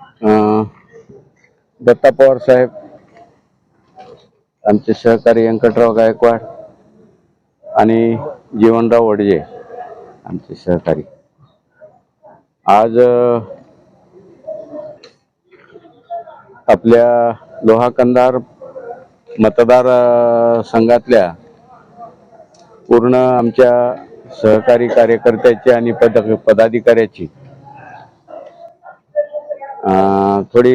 अं, दत्ता पवार साहेब आमचे सहकारी व्यंकटराव गायकवाड आणि जीवनराव वडजे आमचे सहकारी. आज आपल्या लोहा कंदार मतदार संघातल्या पूर्ण आमच्या सहकारी कार्यकर्त्याची आणि पद पदाधिकाऱ्याची थोडी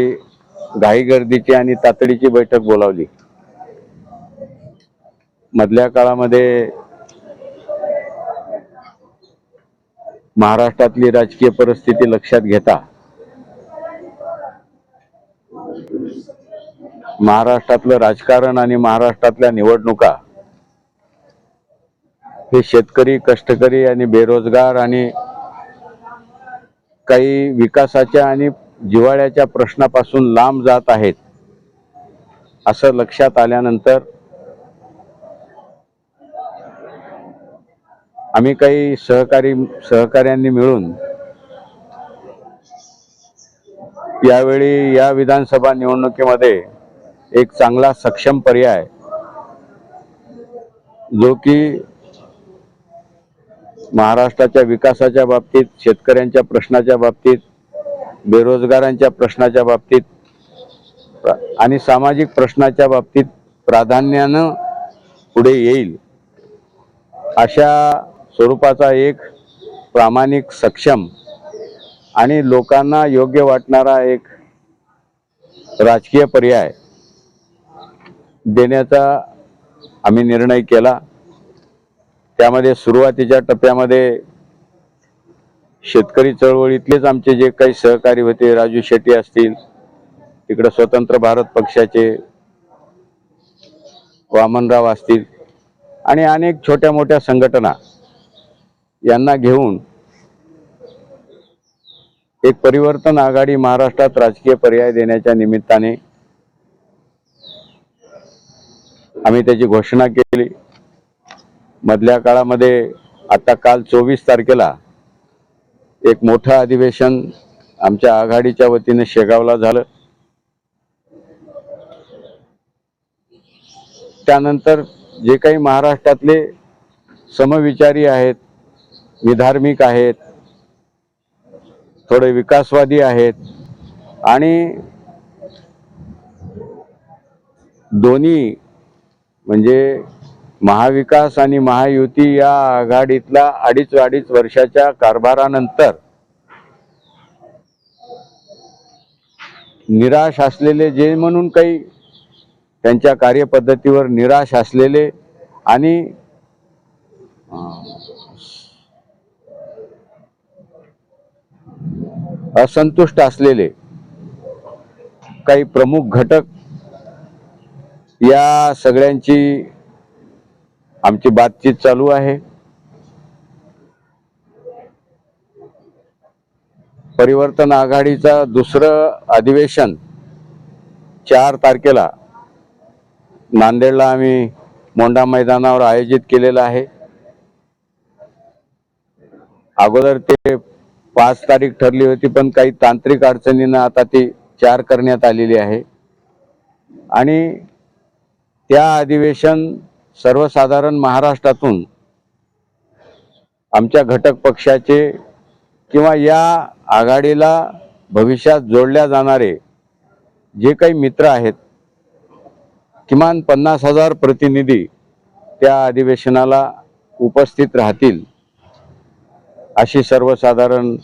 घाई गर्दीची आणि तातडीची बैठक बोलावली. मधल्या काळामध्ये महाराष्ट्रातली राजकीय परिस्थिती लक्षात घेता महाराष्ट्रातलं राजकारण आणि महाराष्ट्रातल्या निवडणुका हे शेतकरी कष्टकरी आणि बेरोजगार आणि काही विकासाच्या आणि जिव्हाळ्याच्या प्रश्नापासून लांब जात आहेत असं लक्षात आल्यानंतर आम्ही काही सहकारी सहकार्यांनी मिळून यावेळी या विधानसभा निवडणुकीमध्ये एक चांगला सक्षम पर्याय जो की महाराष्ट्राच्या विकासाच्या बाबतीत शेतकऱ्यांच्या प्रश्नाच्या बाबतीत बेरोजगारांच्या प्रश्नाच्या बाबतीत आणि सामाजिक प्रश्नाच्या बाबतीत प्राधान्यानं पुढे येईल अशा स्वरूपाचा एक प्रामाणिक सक्षम आणि लोकांना योग्य वाटणारा एक राजकीय पर्याय देण्याचा आम्ही निर्णय केला. त्यामध्ये सुरुवातीच्या टप्प्यामध्ये शेतकरी चळवळीतलेच आमचे जे काही सहकारी होते राजू शेट्टी असतील तिकडे स्वतंत्र भारत पक्षाचे वामनराव असतील आणि अनेक छोट्या मोठ्या संघटना यांना घेऊन एक परिवर्तन आघाडी महाराष्ट्रात राजकीय पर्याय देण्याच्या निमित्ताने आम्ही त्याची घोषणा केली. मधल्या काळामध्ये आता काल चोवीस तारखेला एक मोठं अधिवेशन आमच्या आघाडीच्या वतीने शेगावला झालं. त्यानंतर जे काही महाराष्ट्रातले समविचारी आहेत विधार्मिक आहेत थोडे विकासवादी आहेत आणि दोन्ही म्हणजे महाविकास आणि महायुती या आघाडीतला अडीच अडीच वर्षाच्या कारभारानंतर निराश असलेले जे म्हणून काही त्यांच्या कार्यपद्धतीवर निराश असलेले आणि असंतुष्ट असलेले काही प्रमुख घटक या सगळ्यांची आमची बातचीत चालू आहे. परिवर्तन आघाडीचा दुसरं अधिवेशन चार तारखेला नांदेडला आम्ही मोंडा मैदानावर आयोजित केलेलं आहे. अगोदर ते पाच तारीख ठरली होती पण काही तांत्रिक अडचणीनं आता ती चार करण्यात आलेली आहे. आणि त्या अधिवेशन सर्वसाधारण महाराष्ट्रातून आमच्या घटक पक्षाचे किंवा या आघाडीला भविष्यात जोडल्या जाणारे जे काही मित्र आहेत किमान पन्नास हजार प्रतिनिधी त्या अधिवेशनाला उपस्थित राहतील अशी सर्वसाधारण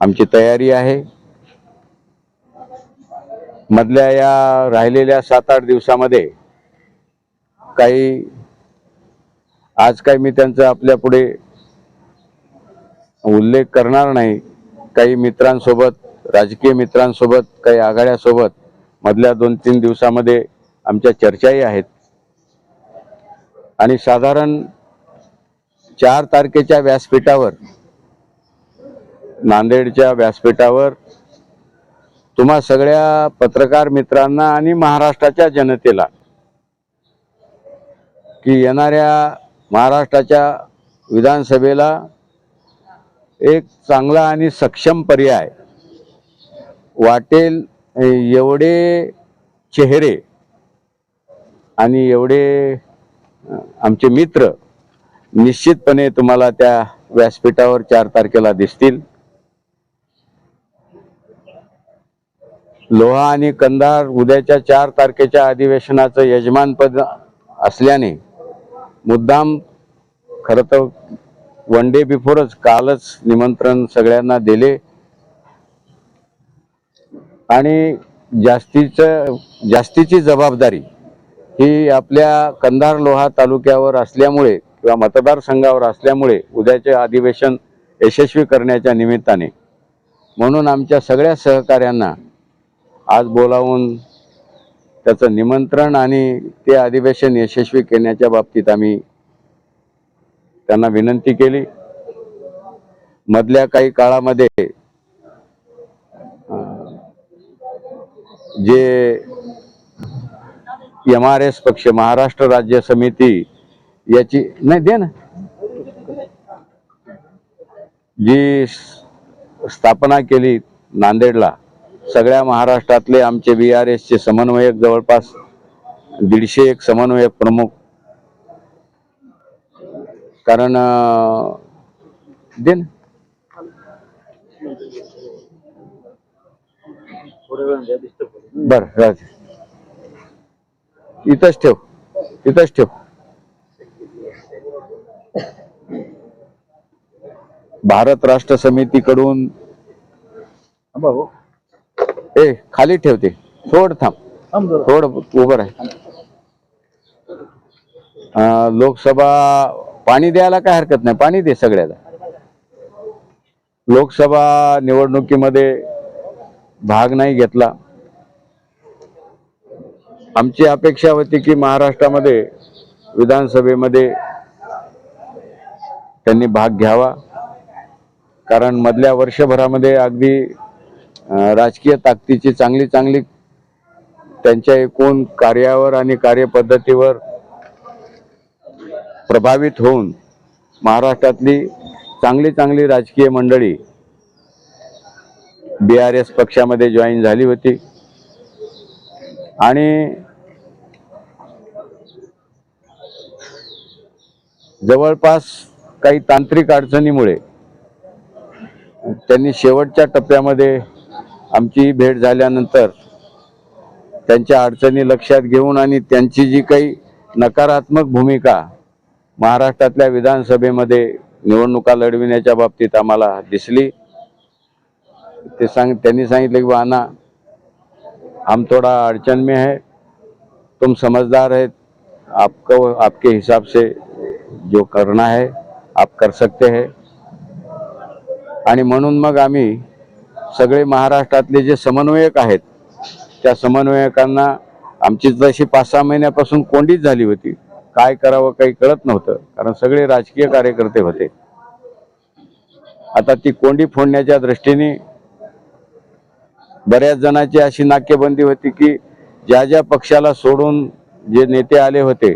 आमची तयारी आहे. मधल्या या राहिलेल्या सात आठ दिवसामध्ये काही आज काही मी त्यांचा आपल्या पुढे उल्लेख करणार नाही. काही मित्रांसोबत राजकीय मित्रांसोबत काही आघाड्यासोबत मधल्या दोन तीन दिवसामध्ये आमच्या चर्चाही आहेत. आणि साधारण चार तारखेच्या व्यासपीठावर नांदेडच्या व्यासपीठावर तुम्हा सगळ्या पत्रकार मित्रांना आणि महाराष्ट्राच्या जनतेला की येणाऱ्या महाराष्ट्राच्या विधानसभेला एक चांगला आणि सक्षम पर्याय वाटेल एवढे चेहरे आणि एवढे आमचे मित्र निश्चितपणे तुम्हाला त्या व्यासपीठावर चार तारखेला दिसतील. लोहा आणि कंधार उद्याच्या चार तारखेच्या अधिवेशनाचं यजमानपद असल्याने मुद्दाम खरं तर वन डे बिफोरच कालच निमंत्रण सगळ्यांना दिले. आणि जास्तीचं जास्तीची जबाबदारी ही आपल्या कंधार लोहा तालुक्यावर असल्यामुळे किंवा मतदारसंघावर असल्यामुळे उद्याचे अधिवेशन यशस्वी करण्याच्या निमित्ताने. म्हणून आमच्या सगळ्या सहकाऱ्यांना आज बोलावून त्याचं निमंत्रण आणि ते अधिवेशन यशस्वी करण्याच्या बाबतीत आम्ही त्यांना विनंती केली. मधल्या काही काळामध्ये जे एम आर एस पक्ष महाराष्ट्र राज्य समिती याची नाही दे ना. जी स्थापना केली नांदेडला सगळ्या महाराष्ट्रातले आमचे बी आर एसचे समन्वयक जवळपास दीडशे एक समन्वयक प्रमुख. कारण अं, दे ना. बर इथंच ठेव. इथंच ठेव. भारत राष्ट्र समितीकडून ए खाली ठेवते थोड थांब. थोड उभं राह. लोकसभा पाणी द्यायला काय हरकत नाही. पाणी दे सगळ्याला. लोकसभा निवडणुकीमध्ये भाग नाही घेतला. आमची अपेक्षा होती की महाराष्ट्रामध्ये विधानसभेमध्ये त्यांनी भाग घ्यावा. कारण मधल्या वर्षभरामध्ये अगदी राजकीय ताकदीची चांगली चांगली त्यांच्या एकूण कार्यावर आणि कार्यपद्धतीवर प्रभावित होऊन महाराष्ट्रातली चांगली चांगली राजकीय मंडळी बी आर एस पक्षामध्ये जॉईन झाली होती. आणि जवळपास काही तांत्रिक अडचणीमुळे त्यांनी शेवटच्या टप्प्यामध्ये आमची भेट झाल्यानंतर त्यांच्या अडचणी लक्षात घेऊन आणि त्यांची जी काही नकारात्मक भूमिका महाराष्ट्रातल्या विधानसभेमध्ये निवडणुका लढविण्याच्या बाबतीत आम्हाला दिसली. ते सांग त्यांनी सांगितलं की वाना हम थोड़ा अडचण में है तुम समझदार है आपको आपके हिसाब से जो करना है आप कर सकते है. आणि म्हणून मग आम्ही सगळे महाराष्ट्रातले जे समन्वयक आहेत त्या समन्वयकांना आमची जशी पाच सहा महिन्यापासून कोंडीच झाली होती काय करावं काही कळत नव्हतं कारण सगळे राजकीय कार्यकर्ते होते. आता ती कोंडी फोडण्याच्या दृष्टीने बऱ्याच जणांची अशी नाक्यबंदी होती की ज्या ज्या पक्षाला सोडून जे नेते आले होते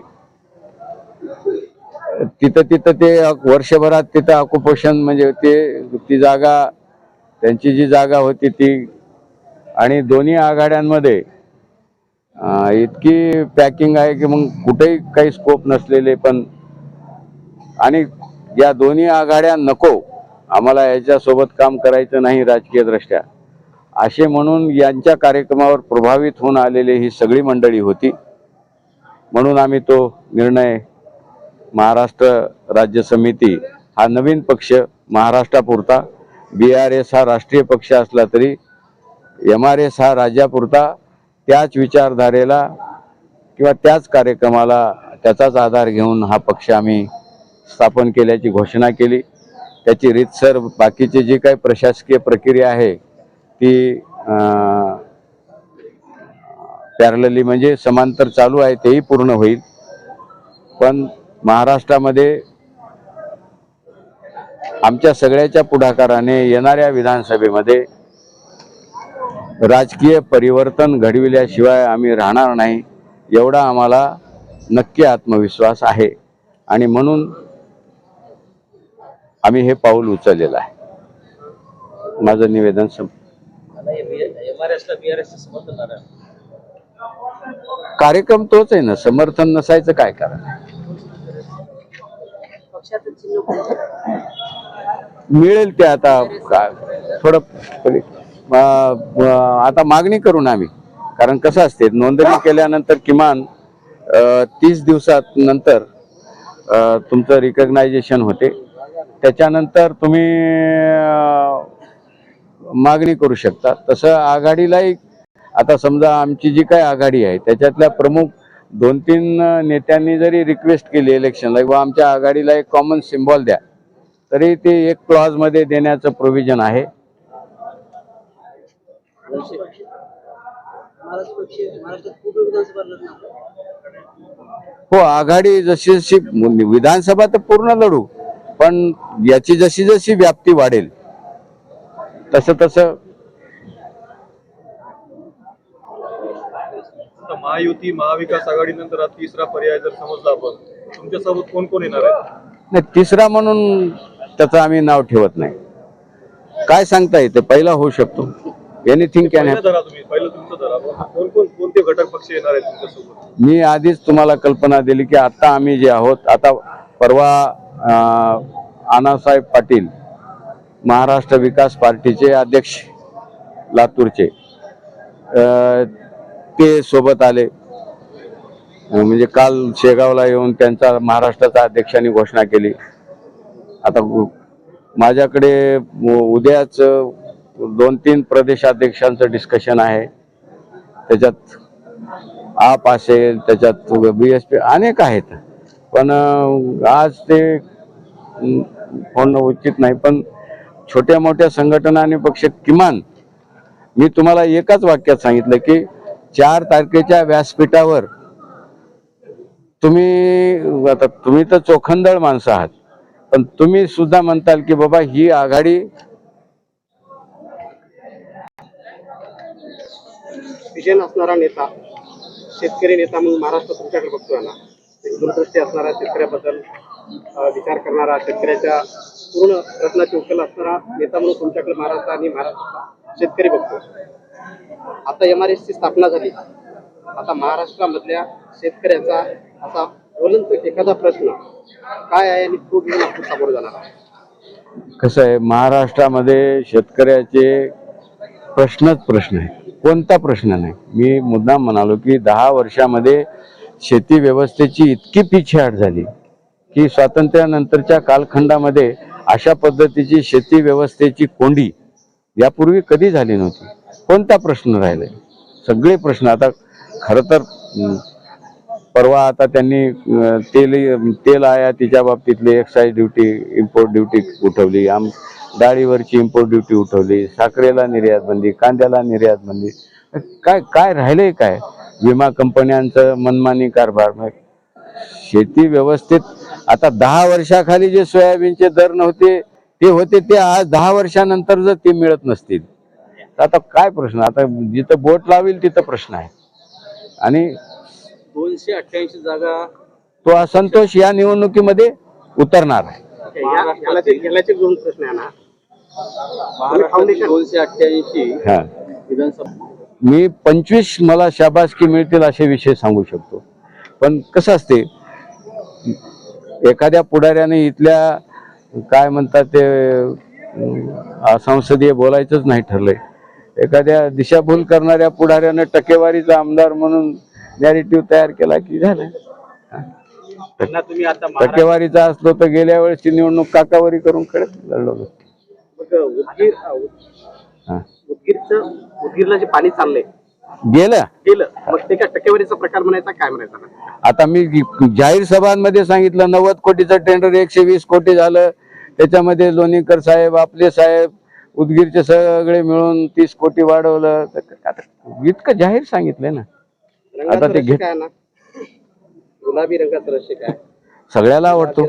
तिथं तिथं ते वर्षभरात तिथं ऑक्युपेशन म्हणजे ते ती जागा त्यांची जी जागा होती ती आणि दोन्ही आघाड्यांमध्ये इतकी पॅकिंग आहे की मग कुठेही काही स्कोप नसलेले पण आणि या दोन्ही आघाड्या नको. आम्हाला याच्यासोबत काम करायचं नाही राजकीयदृष्ट्या. असे म्हणून यांच्या कार्यक्रमावर प्रभावित होऊन आलेली ही सगळी मंडळी होती. म्हणून आम्ही तो निर्णय महाराष्ट्र राज्य समिती हा नवीन पक्ष महाराष्ट्रापुरता बी आर एस हा राष्ट्रीय पक्ष असला तरी एम आर एस हा राज्यापुरता त्याच विचारधारेला किंवा त्याच कार्यक्रमाला त्याचाच आधार घेऊन हा पक्ष आम्ही स्थापन केल्याची घोषणा केली. त्याची रीतसर बाकीची जी काही प्रशासकीय प्रक्रिया आहे ती पॅरलली म्हणजे समांतर चालू आहे तेही पूर्ण होईल. पण महाराष्ट्रामध्ये आमच्या सगळ्याच्या पुढाकाराने येणाऱ्या विधानसभेमध्ये राजकीय परिवर्तन घडविल्याशिवाय आम्ही राहणार नाही एवढा आम्हाला नक्की आत्मविश्वास आहे. आणि म्हणून आम्ही हे पाऊल उचललेलं आहे. माझं निवेदन कार्यक्रम तोच आहे ना समर्थन नसायचं काय कारण? मिळेल ते आता थोडं आता मागणी करून आम्ही. कारण कसं असते नोंदणी केल्यानंतर किमान तीस दिवसात नंतर तुमचं रिकग्नायझेशन होते. त्याच्यानंतर तुम्ही मागणी करू शकता. तसं आघाडीलाही आता समजा आमची जी काय आघाडी आहे त्याच्यातल्या प्रमुख दोन तीन नेत्यांनी जरी रिक्वेस्ट केली इलेक्शनला किंवा आमच्या आघाडीला एक कॉमन सिम्बॉल द्या तरी ते एक क्लॉजमध्ये देण्याचं प्रोव्हिजन आहे. हो आघाडी जशी जशी विधानसभा तर पूर्ण लढू पण याची जशी जशी व्याप्ती वाढेल तसं तसं महायुती महाविकास आघाडीनंतर हा तिसरा पर्याय जर समजला आपण तुमच्यासोबत कोण कोण येणार आहे? नाही तिसरा म्हणून त्याचं आम्ही नाव ठेवत नाही. काय सांगता येते? पहिला होऊ शकतो. एनिथिंग कॅन मी आधीच तुम्हाला कल्पना दिली की आता आम्ही जे आहोत आता परवा आनासाहेब पाटील महाराष्ट्र विकास पार्टीचे अध्यक्ष लातूरचे ते सोबत आले. म्हणजे काल शेगावला येऊन त्यांचा महाराष्ट्राचा अध्यक्षांनी घोषणा केली. आता माझ्याकडे उद्याच दोन तीन प्रदेशाध्यक्षांचं डिस्कशन आहे. त्याच्यात आप असेल त्याच्यात बी एस पी अनेक आहेत. पण आज ते होणं उचित नाही पण छोट्या मोठ्या संघटना आणि पक्ष किमान मी तुम्हाला एकाच वाक्यात सांगितलं की चार तारखेच्या व्यासपीठावर तुम्ही आता तुम्ही तर चोखंदळ माणसं आहात. पण तुम्ही सुद्धा म्हणताल की बाबा ही आघाडी विजन असणारा नेता शेतकरी नेता म्हणून महाराष्ट्र तुमच्याकडे बघतोय ना? एक दूरदृष्टी असणारा शेतकऱ्याबद्दल विचार करणारा शेतकऱ्याच्या पूर्ण प्रश्नाची उकल असणारा नेता म्हणून तुमच्याकडे महाराष्ट्र आणि महाराष्ट्र शेतकरी बघतोय. आता एम आर एसची स्थापना झाली. आता महाराष्ट्रामधल्या शेतकऱ्याचा असा ज्वलंत एखादा प्रश्न काय आहे आणि तो घेऊन आपण समोर जाणार आहोत. कसं आहे महाराष्ट्रामध्ये शेतकऱ्याचे प्रश्नच प्रश्न आहे कोणता प्रश्न नाही. मी मुद्दाम म्हणालो की दहा वर्षामध्ये शेती व्यवस्थेची इतकी पिछेहाट झाली की स्वातंत्र्यानंतरच्या कालखंडामध्ये अशा पद्धतीची शेती व्यवस्थेची कोंडी यापूर्वी कधी झाली नव्हती? कोणता प्रश्न राहिलाय? सगळे प्रश्न आता खरं तर परवा आता त्यांनी तेल तेल तेल आयातीच्या बाबतीतली एक्साईज ड्युटी इम्पोर्ट ड्युटी उठवली. आम डाळीवरची इम्पोर्ट ड्युटी उठवली. साखरेला निर्यात बंदी कांद्याला निर्यात बंदी. काय काय राहिलंय काय? विमा कंपन्यांचं मनमानी कारभार. शेती व्यवस्थेत आता दहा वर्षाखाली जे सोयाबीनचे दर नव्हते ते होते ते आज दहा वर्षानंतर जर ते मिळत नसतील. तर आता काय प्रश्न? आता जिथं बोट लावेल तिथं प्रश्न आहे. आणि दोनशे अठ्ठ्याऐंशी जागा तो असंतोष या निवडणुकीमध्ये उतरणार आहे. या- याला- यालाचे दोन प्रश्न आहे ना महाराष्ट्रातील दोनशे अठ्ठ्याऐंशी हा. विधानसभा मी पंचवीस मला शाबासकी मिळतील असे विषय सांगू शकतो. पण कसं असते एखाद्या पुढाऱ्याने इथल्या काय म्हणतात ते संसदीय बोलायचंच नाही ठरलंय. एखाद्या दिशाभूल करणाऱ्या पुढाऱ्यानं टकेवारीचा आमदार म्हणून नॅरेटिव्ह तयार केला की झालं. टक्केवारीचा असलो तर गेल्या वेळेसची निवडणूक काकावरी करून खेळत लढलो उदगीरला जे पाणी चाललंय. गेलं. गेलं. मग ते काय टक्केवारीचा प्रकार म्हणायचा काय म्हणायचा? आता मी जाहीर सभांमध्ये सांगितलं नव्वद कोटीचं टेंडर एकशे वीस कोटी झालं. त्याच्यामध्ये लोणीकर साहेब आपले साहेब उदगीरचे सगळे मिळून तीस कोटी वाढवलं. इतकं जाहीर सांगितलंय ना. रंगाचं ते घेत- काय ना? गुलाबी रंगाचं रहस्य काय? सगळ्याला आवडतो.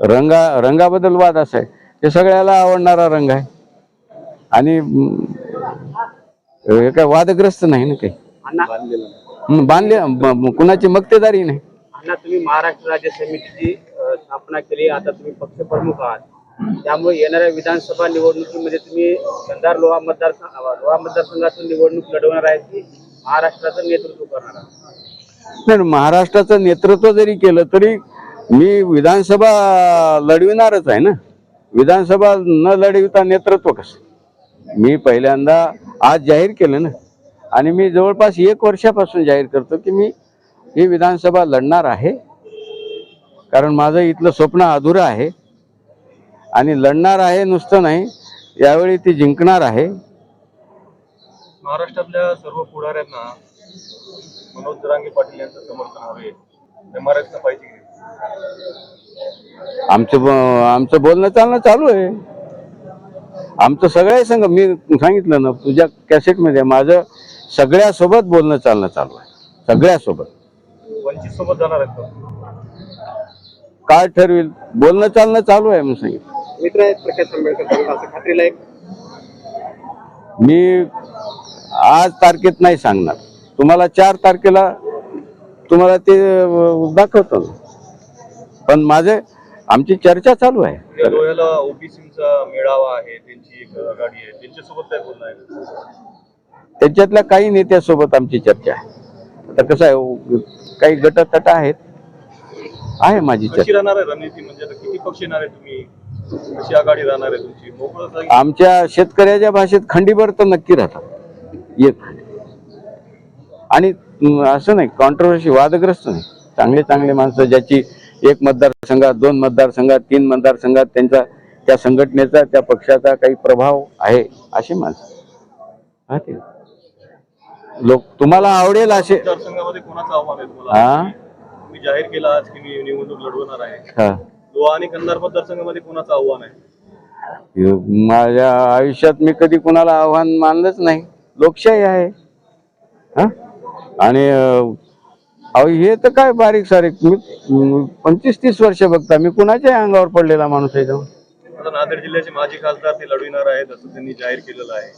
रंगा. रंगाबद्दल वाद असा आहे. ते सगळ्याला आवडणारा रंग आहे. आणि हे काय वादग्रस्त नाही ना काही? बांधले कुणाची मक्तेदारी नाही. अण्णा तुम्ही महाराष्ट्र राज्य समितीची स्थापना केली. आता तुम्ही पक्ष प्रमुख आहात. त्यामुळे येणाऱ्या विधानसभा निवडणुकीमध्ये तुम्ही कंधार लोहा मतदार लोहा मतदारसंघातून निवडणूक लढवणार आहेत की महाराष्ट्राचं नेतृत्व करणार नाही महाराष्ट्राचं नेतृत्व जरी केलं तरी मी विधानसभा लढविणारच आहे ना. विधानसभा न लढविता नेतृत्व कसं? मी पहिल्यांदा आज जाहीर केलं ना. आणि मी जवळपास एक वर्षापासून जाहीर करतो की मी ही विधानसभा लढणार आहे. कारण माझं इथलं स्वप्न अधुरं आहे. आणि लढणार आहे नुसतं नाही यावेळी ती जिंकणार आहे. महाराष्ट्रातल्या सर्व पुढाऱ्यांना मनोज जरांगे पाटील यांचं समर्थन हवे. एम आर पाहिजे? आमचं आमचं बोलणं चालणं चालू आहे. आमचं सगळ्या संघ मी सांगितलं ना तुझ्या कॅसेटमध्ये माझं सगळ्यासोबत बोलणं चालणं चालू आहे. सगळ्यासोबत. वंचित सोबत जाणार? काय ठरविल? बोलणं चालणं चालू आहे म्हणून सांगितलं. मित्र आहेत प्रकाश आंबेडकर सांगता असं खात्रीला एक मी आज तारखेत नाही सांगणार. तुम्हाला चार तारखेला तुम्हाला ते दाखवतो. पण माझे आमची चर्चा चालू आहे. उद्या लोह्याला ओबीसीचा मेळावा आहे त्यांची एक गाडी आहे. त्यांच्यासोबत काय बोलणं आहे? त्याच्यातल्या काही नेत्यासोबत आमची चर्चा आहे. आता कसं आहे काही गटतट आहेत. आहे माझी चर्चा. राहणार आहे रणनीती? म्हणजे आता किती पक्ष येणार आहे तुम्ही? कशी आघाडी राहणार आहे तुमची? मोकळं सांग. आमच्या शेतकऱ्याच्या भाषेत खंडीभर तर नक्की राहतात. एक आणि असं नाही कॉन्ट्रोवर्सी वादग्रस्त नाही. चांगले चांगले माणसं ज्याची एक मतदारसंघात दोन मतदारसंघात तीन मतदारसंघात त्यांचा त्या संघटनेचा त्या पक्षाचा काही प्रभाव आहे अशी माणसं. राहतील लोक तुम्हाला आवडेल असे. हा? जाहीर केला आज की मी निवडणूक लढवणार आहे. लोहा आणि कंधार मतदारसंघामध्ये कोणाचं आव्हान आहे? माझ्या आयुष्यात मी कधी कुणाला आव्हान मानलंच नाही. लोकशाही आहे. हा? आणि अहो हे तर काय बारीक सारीक. मी पंचवीस तीस वर्ष बघता मी कुणाच्याही अंगावर पडलेला माणूस आहे जाऊन नांदेड जिल्ह्याचे माजी खासदार ते लढविणार आहेत असं त्यांनी जाहीर केलेलं आहे.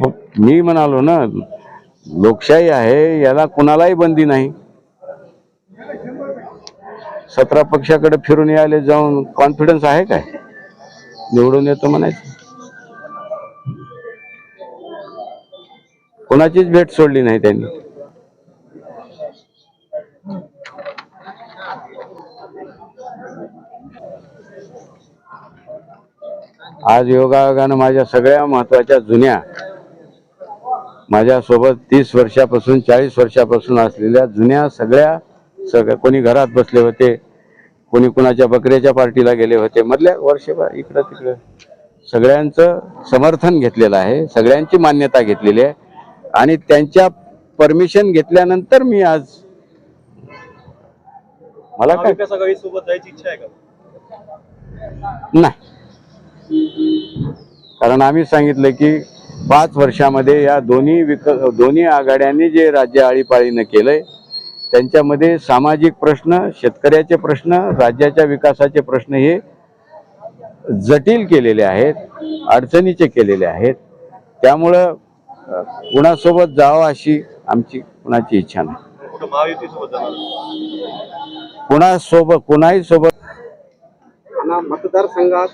मग मी म्हणालो ना लोकशाही आहे याला कुणालाही बंदी नाही. सतरा पक्षाकडे फिरून यायला जाऊन कॉन्फिडन्स आहे काय? निवडून येतो म्हणायचं. कोणाचीच भेट सोडली नाही त्यांनी. आज योगायोगानं माझ्या सगळ्या महत्त्वाच्या जुन्या माझ्यासोबत तीस वर्षापासून चाळीस वर्षापासून असलेल्या जुन्या सगळ्या सगळ्या कोणी घरात बसले होते कोणी कुणाच्या बकऱ्याच्या पार्टीला गेले होते मधल्या वर्षभर इकडं तिकडं सगळ्यांचं समर्थन घेतलेलं आहे सगळ्यांची मान्यता घेतलेली आहे. आणि त्यांच्या परमिशन घेतल्यानंतर मी आज मला काय? जायची इच्छा आहे का? नाही. कारण आम्ही सांगितलं की पाच वर्षामध्ये या दोन्ही विक दोन्ही आघाड्यांनी जे राज्य आळीपाळीनं केलंय त्यांच्यामध्ये सामाजिक प्रश्न शेतकऱ्याचे प्रश्न राज्याच्या विकासाचे प्रश्न हे जटिल केलेले आहेत अडचणीचे केलेले आहेत. त्यामुळं कुणासोबत जावं अशी आमची कुणाची इच्छा नाही. कुणासोबत कुणाही सोबत मतदारसंघात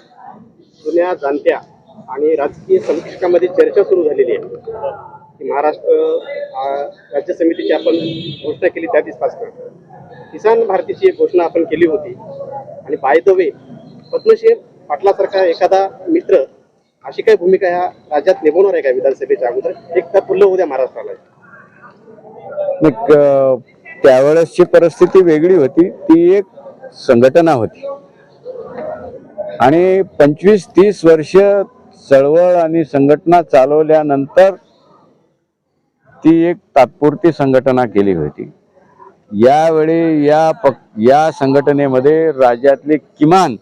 जुन्या जाणत्या आणि राजकीय समीक्षकामध्ये चर्चा सुरू झालेली आहे. की महाराष्ट्र राज्य समितीची आपण घोषणा केली त्या दिवसापासून किसान भारतीची एक घोषणा आपण केली होती. आणि बाय द वे पद्मश्री पाटलासारखा एखादा मित्र अशी काय भूमिका ह्या राज्यात निभवणार आहे का विधानसभेच्या अगोदर? एक तर फुल्ल उद्या महाराष्ट्राला त्यावेळेसची परिस्थिती वेगळी होती. ती एक संघटना होती. आणि पंचवीस तीस वर्ष चळवळ आणि संघटना चालवल्यानंतर ती एक तात्पुरती संघटना केली होती. यावेळी या पक या संघटनेमध्ये राज्यातले किमान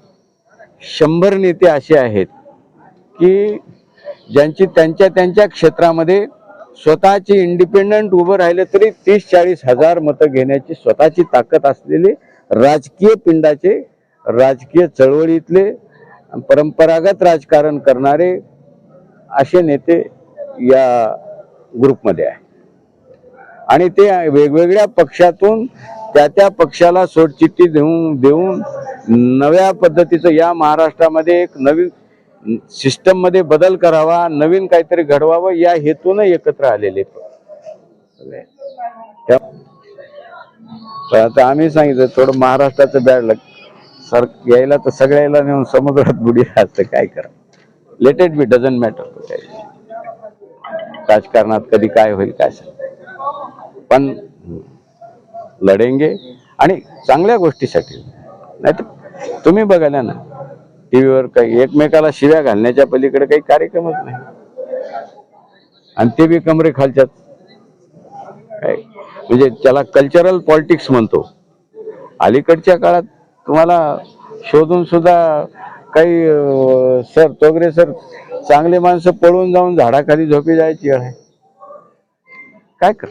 शंभर नेते असे आहेत. की ज्यांची त्यांच्या त्यांच्या क्षेत्रामध्ये स्वतःची इंडिपेंडंट उभं राहिले तरी तीस चाळीस हजार मतं घेण्याची स्वतःची ताकद असलेले राजकीय पिंडाचे राजकीय चळवळीतले परंपरागत राजकारण करणारे असे नेते या ग्रुपमध्ये आहे. आणि ते वेगवेगळ्या पक्षातून त्या त्या पक्षाला सोडचिठ्ठी देऊन देऊन नव्या पद्धतीचं या महाराष्ट्रामध्ये एक नवीन सिस्टममध्ये बदल करावा नवीन काहीतरी घडवावं या हेतून एकत्र आलेले तर आता आम्ही सांगितलं थोडं महाराष्ट्राचं बॅड सर यायला तर सगळ्याला नेऊन समुद्रात बुडी असतं काय करा let it be doesn't matter राजकारणात कधी काय होईल काय सांग? पण लढेंगे आणि चांगल्या गोष्टीसाठी. नाही तर तुम्ही बघायला ना टीव्हीवर काही एकमेकाला शिव्या घालण्याच्या पलीकडे काही कार्यक्रमच नाही. आणि ते बी कमरे खालच्यात. काय? म्हणजे त्याला कल्चरल पॉलिटिक्स म्हणतो. अलीकडच्या काळात तुम्हाला शोधून सुद्धा काही सर तोगरे सर चांगले माणसं पळून जाऊन झाडाखाली झोपी जायची आहे. काय कर